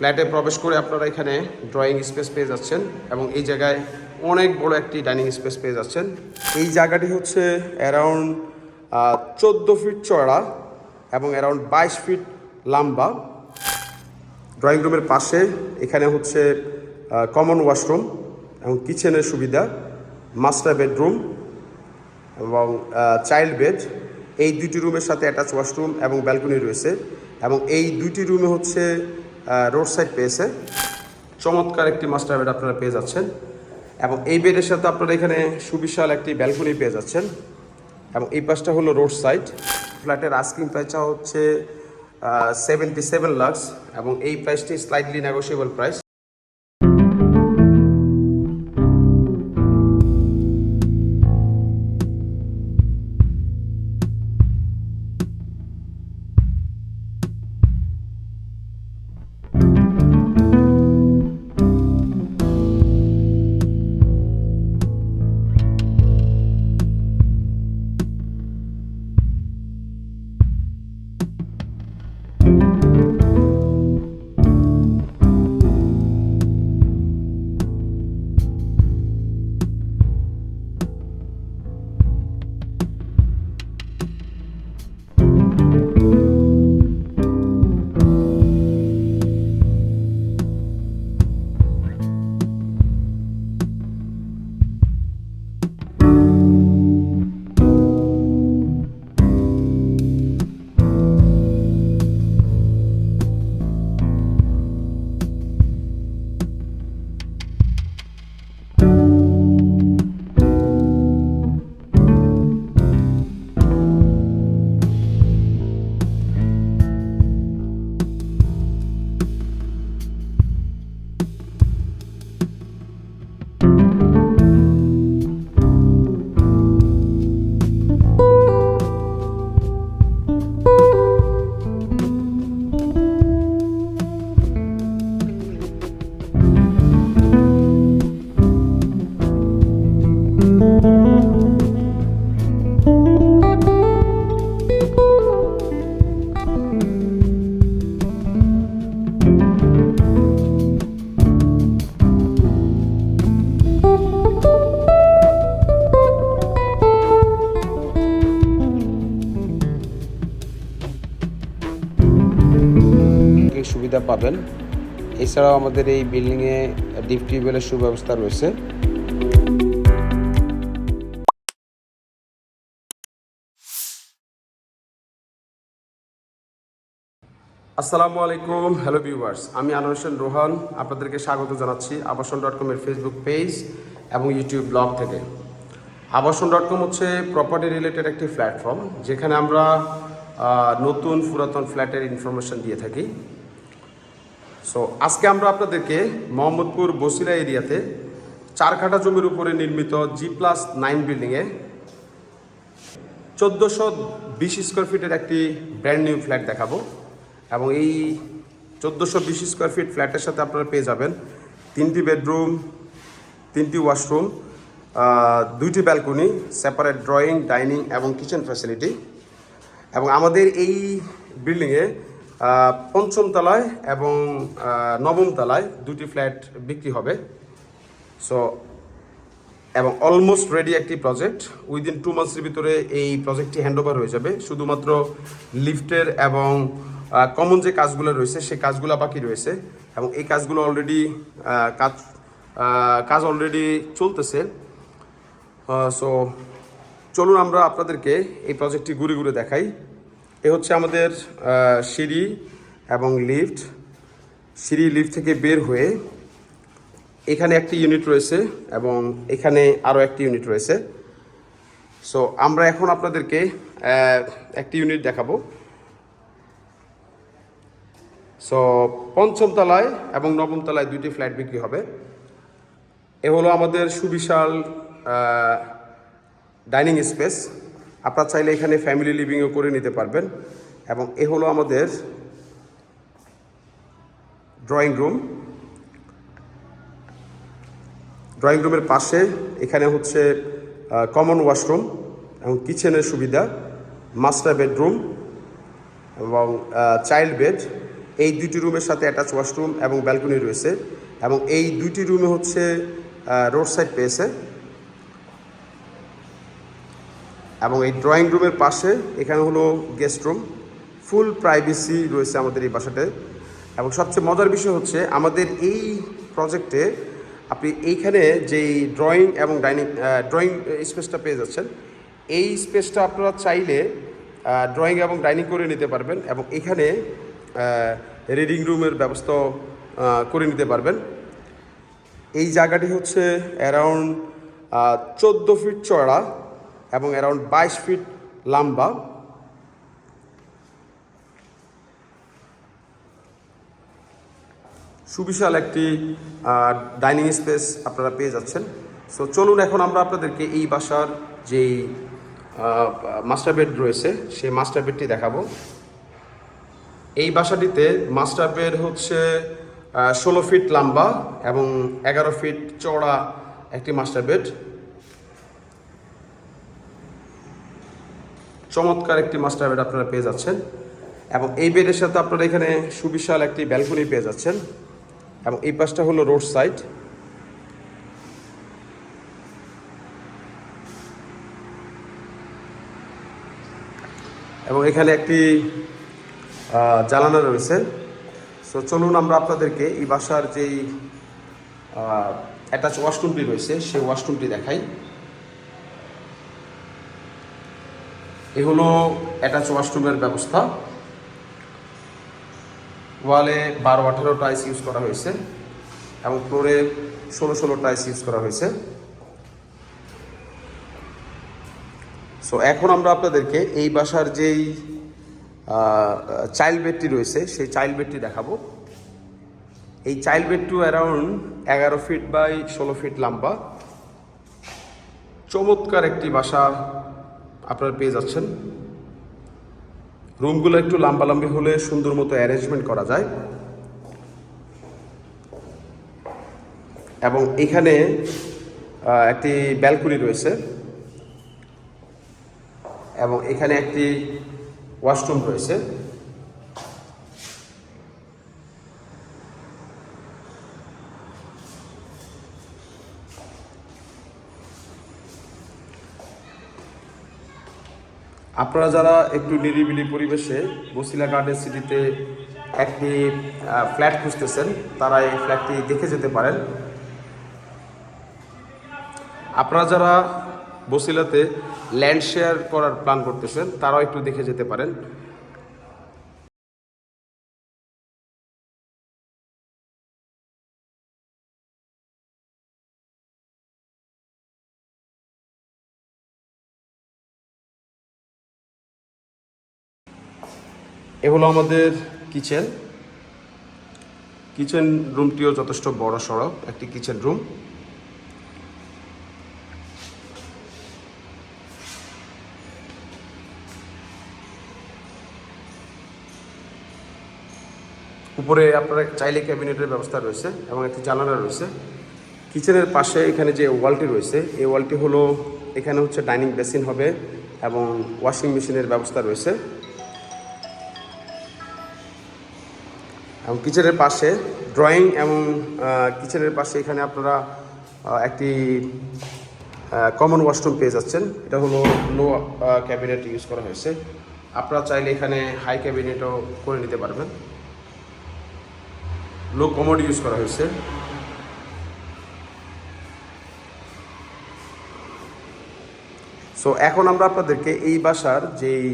ফ্ল্যাটে প্রবেশ করে আপনারা এখানে ড্রয়িং স্পেস পেয়ে যাচ্ছেন এবং এই জায়গায় অনেক বড় একটি ডাইনিং স্পেস পেয়ে যাচ্ছেন। এই জায়গাটি হচ্ছে অ্যারাউন্ড চোদ্দ ফিট চড়া এবং অ্যারাউন্ড বাইশ ফিট লম্বা। ড্রয়িং রুমের পাশে এখানে হচ্ছে কমন ওয়াশরুম এবং কিচেনের সুবিধা মাস্টার বেডরুম এবং চাইল্ড বেড এই দুইটি রুমের সাথে অ্যাটাচ ওয়াশরুম এবং ব্যালকনি রয়েছে এবং এই দুইটি রুমে হচ্ছে রোড সাইড পেয়েছে। চমৎকার একটি মাস্টার বেড আপনারা পেয়ে যাচ্ছেন। এবং এই বেডের সাথে আপনারা এখানে সুবিশাল একটি ব্যালকনি পেয়ে যাচ্ছেন। এবং এই পাশটা হলো রোড সাইড ফ্ল্যাটের আস্কিং প্রাইসটা হচ্ছে সেভেন্টি সেভেন লাক্স এবং এই প্রাইসটি স্লাইডলি নেগোসিয়েবল প্রাইস সুবিধা পাবেন। এছাড়াও আমাদের এই বিল্ডিংয়ে ডিপ টিউবওয়েলের সুব্যবস্থা রয়েছে। আসসালামু আলাইকুম হ্যালো ভিউয়ার্স আমি আনোয়ার হোসেন রোহান, আপনাদেরকে স্বাগত জানাচ্ছি আবাসন ডট কমের ফেসবুক পেজ এবং ইউটিউব ব্লগ থেকে। আবাসন ডট কম হচ্ছে প্রপার্টি রিলেটেড একটি প্ল্যাটফর্ম যেখানে আমরা নতুন পুরাতন ফ্ল্যাটের ইনফরমেশন দিয়ে থাকি। সো আজকে আমরা আপনাদেরকে মোহাম্মদপুর বসিরা এরিয়াতে চার কাঠা জমির উপরে নির্মিত জি প্লাস নাইন বিল্ডিংয়ে চোদ্দোশো বিশ স্কোয়ার ফিটের একটি ব্র্যান্ড নিউ ফ্ল্যাট দেখাবো। এবং এই চোদ্দোশো বিশ স্কোয়ার ফিট ফ্ল্যাটের সাথে আপনারা পেয়ে যাবেন তিনটি বেডরুম তিনটি ওয়াশরুম দুইটি ব্যালকনি সেপারেট ড্রয়িং ডাইনিং এবং কিচেন ফ্যাসিলিটি এবং আমাদের এই বিল্ডিংয়ে পঞ্চম তলায় এবং নবম তলায় দুটি ফ্ল্যাট বিক্রি হবে। সো এবং অলমোস্ট রেডি একটি প্রজেক্ট উইদিন টু মান্থসের ভিতরে এই প্রজেক্টটি হ্যান্ডওভার হয়ে যাবে। শুধুমাত্র লিফটের এবং কমন যে কাজগুলো রয়েছে সেই কাজগুলো বাকি রয়েছে। এবং এই কাজগুলো অলরেডি কাজ কাজ অলরেডি চলতেছে। সো চলুন আমরা আপনাদেরকে এই প্রজেক্টটি ঘুরে ঘুরে দেখাই। এ হচ্ছে আমাদের সিঁড়ি এবং লিফট। সিঁড়ি লিফট থেকে বের হয়ে এখানে একটি ইউনিট রয়েছে এবং এখানে আরও একটি ইউনিট রয়েছে। সো আমরা এখন আপনাদেরকে একটি ইউনিট দেখাবো। সো পঞ্চম তলায় এবং নবম তলায় দুইটি ফ্ল্যাট বিক্রি হবে। এ হলো আমাদের সুবিশাল ডাইনিং স্পেস। আপনারা চাইলে এখানে ফ্যামিলি লিভিংও করে নিতে পারবেন। এবং এ হলো আমাদের ড্রয়িং রুম ড্রয়িং রুমের পাশে এখানে হচ্ছে কমন ওয়াশরুম এবং কিচেনের সুবিধা মাস্টার বেডরুম এবং চাইল্ড বেড এই দুইটি রুমের সাথে অ্যাটাচ ওয়াশরুম এবং ব্যালকনি রয়েছে এবং এই দুইটি রুমে হচ্ছে রোড সাইড পেয়েছে। এবং এই ড্রয়িং রুমের পাশে এখানে হলো গেস্ট রুম ফুল প্রাইভেসি রয়েছে আমাদের এই বাসাটায় এবং সবচেয়ে মজার বিষয় হচ্ছে আমাদের এই প্রজেক্টে আপনি এইখানে যেই ড্রয়িং এবং ডাইনিং ড্রয়িং স্পেসটা পেয়ে যাচ্ছেন, এই স্পেসটা আপনারা চাইলে ড্রয়িং এবং ডাইনিং করে নিতে পারবেন এবং এখানে রিডিং রুমের ব্যবস্থা করে নিতে পারবেন। এই জায়গাটি হচ্ছে অ্যারাউন্ড চোদ্দ ফিট চড়া এবং অ্যারাউন্ড বাইশ ফিট লম্বা। সুবিশাল একটি ডাইনিং স্পেস আপনারা পেয়ে যাচ্ছেন। সো চলুন এখন আমরা আপনাদেরকে এই বাসার যেই মাস্টার বেড রয়েছে, সেই মাস্টার বেডটি দেখাবো। এই বাসাটিতে মাস্টার বেড হচ্ছে ষোলো ফিট লম্বা এবং এগারো ফিট চওড়া একটি মাস্টার বেড চমৎকার একটি মাস্টার বেড আপনারা পেয়ে যাচ্ছেন। এবং এই বেডের সাথে আপনারা এখানে সুবিশাল একটি ব্যালকনি পেয়ে যাচ্ছেন। এবং এই পাশটা হলো রোড সাইড এবং এখানে একটি জানালা রয়েছে। সো চলুন আমরা আপনাদেরকে এই বাসার যেই অ্যাটাচ ওয়াশরুমটি রয়েছে, সেই ওয়াশরুমটি দেখাই। এ হলো অ্যাটাচ ওয়াশরুমের ব্যবস্থা। ওয়ালে বারো, আঠারো টাইস ইউজ করা হয়েছে এবং ফ্লোরে ষোলো ষোলো টাইস ইউজ করা হয়েছে। সো এখন আমরা আপনাদেরকে এই বাসার যেই চাইল্ড বেডটি রয়েছে, সেই চাইল্ড বেডটি দেখাবো। এই চাইল্ড বেডটু অ্যারাউন্ড এগারো ফিট বাই ষোলো ফিট লম্বা। চমৎকার একটি বাসা। আপনারা পেয়ে যাচ্ছেন। রুমগুলো একটু লম্বালম্বি হলে সুন্দর মতো অ্যারেঞ্জমেন্ট করা যায়। এবং এখানে একটি ব্যালকনি রয়েছে। এবং এখানে একটি ওয়াশরুম রয়েছে। আপনারা যারা একটু নিরিবিলি পরিবেশে বসিলা গার্ডেন সিটিতে একটি ফ্ল্যাট খুঁজতেছেন, তারা এই ফ্ল্যাটটি দেখে যেতে পারেন। আপনারা যারা বসিলাতে ল্যান্ড শেয়ার করার প্ল্যান করতেছেন, তারাও একটু দেখে যেতে পারেন। এ হলো আমাদের কিচেন। কিচেন রুমটিও যথেষ্ট বড় সড়ক, একটি কিচেন রুম। উপরে আপনারা চাইলে ক্যাবিনেটের ব্যবস্থা রয়েছে এবং একটি জানালা রয়েছে। কিচেনের পাশে এখানে যে ওয়ালটি রয়েছে, এই ওয়ালটি হলো, এখানে হচ্ছে ডাইনিং বেসিন হবে এবং ওয়াশিং মেশিনের ব্যবস্থা রয়েছে। এবং কিচেনের পাশে ড্রয়িং এবং কিচেনের পাশে এখানে আপনারা একটি কমন ওয়াশরুম পেয়ে যাচ্ছেন। এটা হলো লো ক্যাবিনেট ইউজ করা হয়েছে। আপনারা চাইলে এখানে হাই ক্যাবিনেটও করে নিতে পারবেন। লো কমোড ইউজ করা হয়েছে। সো এখন আমরা আপনাদেরকে এই বাসার যেই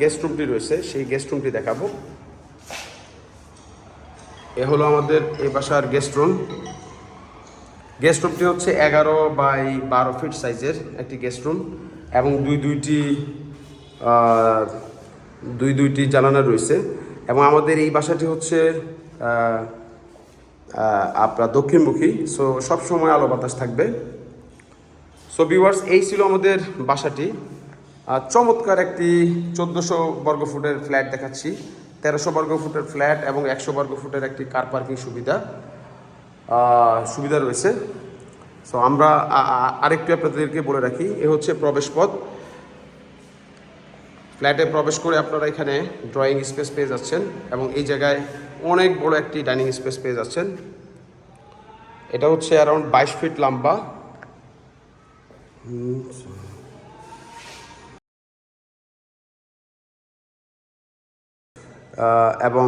গেস্ট রুমটি রয়েছে, সেই গেস্ট রুমটি দেখাবো। এ হলো আমাদের এই বাসার গেস্ট রুম গেস্ট রুমটি হচ্ছে এগারো বাই বারো ফিট সাইজের একটি গেস্ট রুম এবং দুই দুইটি দুই দুইটি জানালা রয়েছে এবং আমাদের এই বাসাটি হচ্ছে আপনার দক্ষিণমুখী। সো সবসময় আলো বাতাস থাকবে। সো ভিউয়ার্স এই ছিল আমাদের বাসাটি। চমৎকার একটি চোদ্দোশো বর্গ ফুটের ফ্ল্যাট দেখাচ্ছি। তেরোশো বর্গ ফুটের ফ্ল্যাট এবং একশো বর্গ ফুটের একটি কার পার্কিং সুবিধা সুবিধা রয়েছে। সো আমরা আরেকটু আপনাদেরকে বলে রাখি, এ হচ্ছে প্রবেশ পথ। ফ্ল্যাটে প্রবেশ করে আপনারা এখানে ড্রয়িং স্পেস পেয়ে যাচ্ছেন এবং এই জায়গায় অনেক বড় একটি ডাইনিং স্পেস পেয়ে যাচ্ছেন। এটা হচ্ছে অ্যারাউন্ড বাইশ ফিট লম্বা। এবং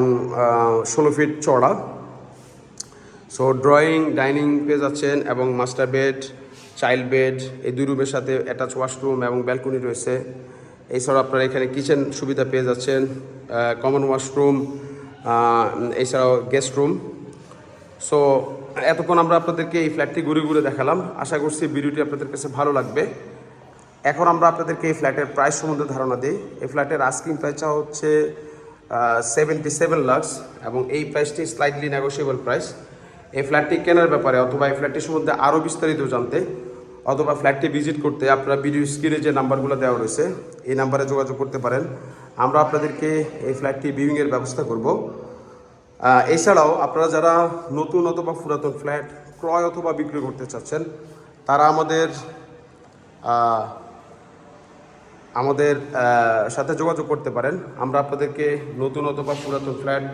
ষোলো ফিট চড়া সো ড্রয়িং ডাইনিং পেয়ে যাচ্ছেন এবং মাস্টার বেড চাইল্ড বেড এই দুই রুমের সাথে অ্যাটাচ ওয়াশরুম এবং ব্যালকনি রয়েছে। এছাড়াও আপনারা এখানে কিচেন সুবিধা পেয়ে যাচ্ছেন কমন ওয়াশরুম এছাড়াও গেস্ট রুম সো এতক্ষণ আমরা আপনাদেরকে এই ফ্ল্যাটটি ঘুরে ঘুরে দেখালাম। আশা করছি ভিডিওটি আপনাদের কাছে ভালো লাগবে। এখন আমরা আপনাদেরকে এই ফ্ল্যাটের প্রাইস সম্বন্ধে ধারণা দিই। এই ফ্ল্যাটের আস্কিং প্রাইসটা হচ্ছে সেভেন্টি সেভেন লাক্স এবং এই প্রাইসটি স্লাইডলি নেগোসিয়েবল প্রাইস এই ফ্ল্যাটটি কেনার ব্যাপারে অথবা এই ফ্ল্যাটটি সম্বন্ধে আরও বিস্তারিত জানতে অথবা ফ্ল্যাটটি ভিজিট করতে আপনারা ভিডিও স্ক্রিনে যে নাম্বারগুলো দেওয়া রয়েছে, এই নাম্বারে যোগাযোগ করতে পারেন। আমরা আপনাদেরকে এই ফ্ল্যাটটি ভিউইংয়ের ব্যবস্থা করব। এছাড়াও আপনারা যারা নতুন অথবা পুরাতন ফ্ল্যাট ক্রয় অথবা বিক্রি করতে চাচ্ছেন, তারা আমাদের আমাদের সাথে যোগাযোগ করতে পারেন। আমরা আপনাদেরকে নতুন অথবা পুরাতন ফ্ল্যাট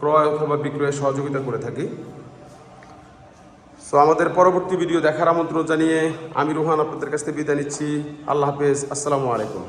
ক্রয় অথবা বিক্রয়ে সহযোগিতা করে থাকি। সো আমাদের পরবর্তী ভিডিও দেখার আমন্ত্রণ জানিয়ে আমি রোহান আপনাদের কাছ থেকে বিদায় নিচ্ছি। আল্লাহ হাফেজ। আসসালামু আলাইকুম।